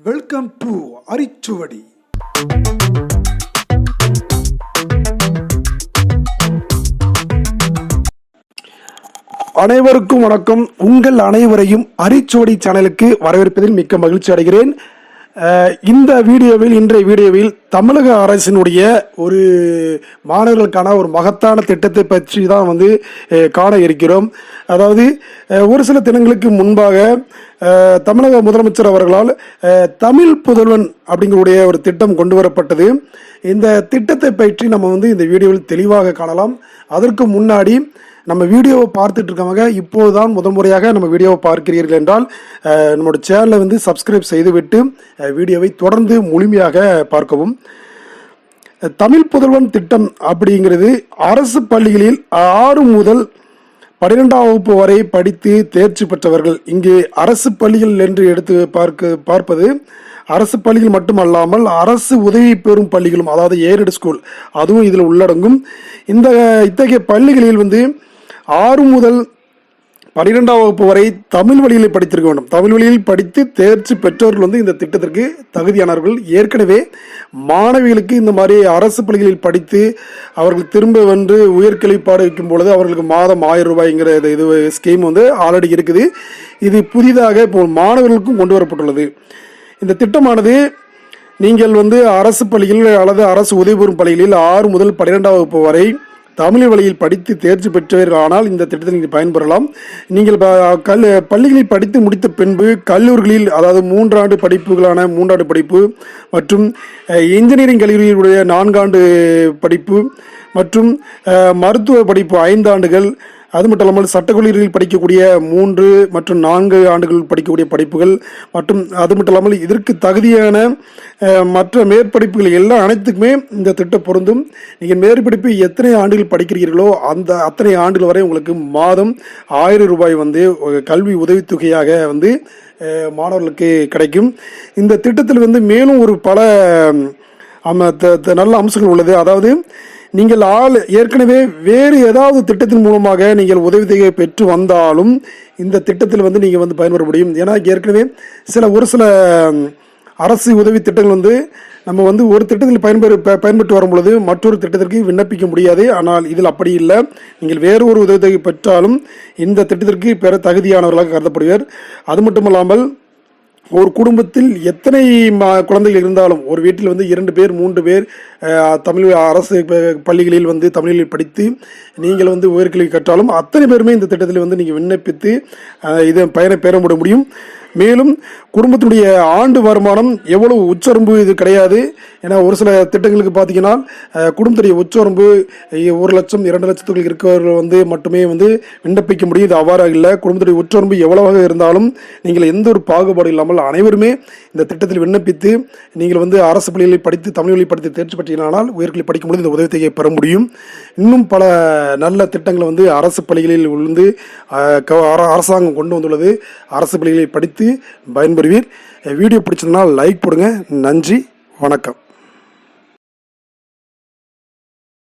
Welcome to அரிச்சுவடி. அனைவருக்கும் வணக்கம். உங்கள் அனைவரையும் அரிச்சுவடி சேனலுக்கு வரவேற்பதில் மிக்க மகிழ்ச்சி அடைகிறேன். இந்த வீடியோவில் இன்றைய வீடியோவில் தமிழக அரசினுடைய ஒரு மாணவர்களுக்கான ஒரு மகத்தான திட்டத்தை பற்றி தான் வந்து காண இருக்கிறோம். அதாவது ஒரு சில தினங்களுக்கு முன்பாக தமிழக முதலமைச்சர் அவர்களால் தமிழ் புதல்வன் அப்படிங்கக்கூடிய ஒரு திட்டம் கொண்டு வரப்பட்டது. இந்த திட்டத்தை பற்றி நம்ம வந்து இந்த வீடியோவில் தெளிவாக காணலாம். அதற்கு முன்னாடி நம்ம வீடியோவை பார்த்துட்டு இருக்கவங்க இப்போதுதான் முதல் முறையாக நம்ம வீடியோவை பார்க்கிறீர்கள் என்றால் நம்மளோட சேனலை வந்து சப்ஸ்கிரைப் செய்துவிட்டு வீடியோவை தொடர்ந்து முழுமையாக பார்க்கவும். தமிழ் புதல்வன் திட்டம் அப்படிங்கிறது அரசு பள்ளிகளில் ஆறு முதல் பன்னிரெண்டாம் வகுப்பு வரை படித்து தேர்ச்சி பெற்றவர்கள். இங்கே அரசு பள்ளிகள் என்று எடுத்து பார்க்க பார்ப்பது அரசு பள்ளிகள் மட்டுமல்லாமல் அரசு உதவி பெறும் பள்ளிகளும் அதாவது ஏரடு ஸ்கூல் அதுவும் இதில் உள்ளடங்கும். இந்த இத்தகைய பள்ளிகளில் வந்து ஆறு முதல் பன்னிரெண்டாம் வகுப்பு வரை தமிழ் வழியில் படித்திருக்க வேண்டும். தமிழ் வழியில் படித்து தேர்ச்சி பெற்றவர்கள் வந்து இந்த திட்டத்திற்கு தகுதியானவர்கள். ஏற்கனவே மாணவிகளுக்கு இந்த மாதிரி அரசு பள்ளிகளில் படித்து அவர்கள் திரும்ப வந்து உயர்கல்வி பாட வைக்கும் பொழுது அவர்களுக்கு மாதம் ஆயிரம் ரூபாய்ங்கிற இது இது ஸ்கீம் வந்து ஆல்ரெடி இருக்குது. இது புதிதாக இப்போ மாணவர்களுக்கும் கொண்டு வரப்பட்டுள்ளது. இந்த திட்டமானது நீங்கள் வந்து அரசு பள்ளியில் அல்லது அரசு உதவி பெறும் பள்ளிகளில் ஆறு முதல் பன்னிரெண்டாம் வகுப்பு வரை தமிழ் வழியில் படித்து தேர்ச்சி பெற்றவர்கள் ஆனால் இந்த திட்டத்தை நீங்கள் பயன்பெறலாம். நீங்கள் கல் பள்ளிகளில் படித்து முடித்த பின்பு கல்லூரிகளில் அதாவது மூன்றாண்டு படிப்புகளான மூன்றாண்டு படிப்பு மற்றும் இன்ஜினியரிங் கல்லூரியுடைய நான்காண்டு படிப்பு மற்றும் மருத்துவ படிப்பு ஐந்தாண்டுகள் அது மட்டும் இல்லாமல் சட்டக்கல்லூரியில் படிக்கக்கூடிய மூன்று மற்றும் நான்கு ஆண்டுகள் படிக்கக்கூடிய படிப்புகள் மற்றும் அது மட்டும் இல்லாமல் இதற்கு தகுதியான மற்ற மேற்படிப்புகள் எல்லாம் அனைத்துக்குமே இந்த திட்டம் பொருந்தும். நீங்கள் மேற்படிப்பு எத்தனை ஆண்டுகள் படிக்கிறீர்களோ அந்த அத்தனை ஆண்டுகள் வரை உங்களுக்கு மாதம் ஆயிரம் ரூபாய் வந்து கல்வி உதவித்தொகையாக வந்து மாணவர்களுக்கு கிடைக்கும். இந்த திட்டத்தில் வந்து மேலும் ஒரு பல த- த- நல்ல அம்சங்கள் உள்ளது. அதாவது நீங்கள் ஆள் ஏற்கனவே வேறு ஏதாவது திட்டத்தின் மூலமாக நீங்கள் உதவித்தொகை பெற்று வந்தாலும் இந்த திட்டத்தில் வந்து நீங்கள் வந்து பயன்பெற முடியும். ஏன்னா ஏற்கனவே சில ஒரு சில அரசு உதவி திட்டங்கள் வந்து நம்ம வந்து ஒரு திட்டத்தில் பயன்பெறு ப- பயன்பெற்று வரும் பொழுது மற்றொரு திட்டத்திற்கு விண்ணப்பிக்க முடியாது. ஆனால் இதில் அப்படி இல்லை. நீங்கள் வேறு ஒரு உதவித்தொகை பெற்றாலும் இந்த திட்டத்திற்கு பெற தகுதியானவர்களாக கருதப்படுவர். அது மட்டும் இல்லாமல் ஒரு குடும்பத்தில் எத்தனை குழந்தைகள் இருந்தாலும் ஒரு வீட்டில் வந்து இரண்டு பேர் மூன்று பேர் தமிழ் அரசு பள்ளிகளில் வந்து தமிழில் படித்து நீங்கள் வந்து உயர்கல்வி கற்றாலும் அத்தனை பேருமே இந்த திட்டத்தில் வந்து நீங்கள் விண்ணப்பித்து இதை பயனை பெற முடியும். மேலும் குடும்பத்தினுடைய ஆண்டு வருமானம் எவ்வளவு உச்சரம்பு இது கிடையாது. ஏன்னா ஒரு சில திட்டங்களுக்கு பார்த்தீங்கன்னா குடும்பத்துடைய உச்சரம்பு ஒரு லட்சம் இரண்டு லட்சத்துக்குள் இருக்கிறவர்கள் வந்து மட்டுமே வந்து விண்ணப்பிக்க முடியும். இது அவ்வாறாக இல்லை. குடும்பத்துடைய உச்சரம்பு எவ்வளவாக இருந்தாலும் நீங்கள் எந்த ஒரு பாகுபாடு இல்லாமல் அனைவருமே இந்த திட்டத்தில் விண்ணப்பித்து நீங்கள் வந்து அரசு பள்ளிகளில் படித்து தமிழ் வழி படித்து தேர்ச்சி பெற்றீங்களானால் உயர்கல்வி படிக்கும் பொழுது இந்த உதவித்தொகையை பெற முடியும். இன்னும் பல நல்ல திட்டங்களை வந்து அரசு பள்ளிகளில் வந்து க- அர- அரசாங்கம் கொண்டு வந்துள்ளது. அரசு பள்ளிகளில் படித்து பயன்பெறுவீர். வீடியோ பிடிச்சதுனால் லைக் போடுங்க. நன்றி. வணக்கம்.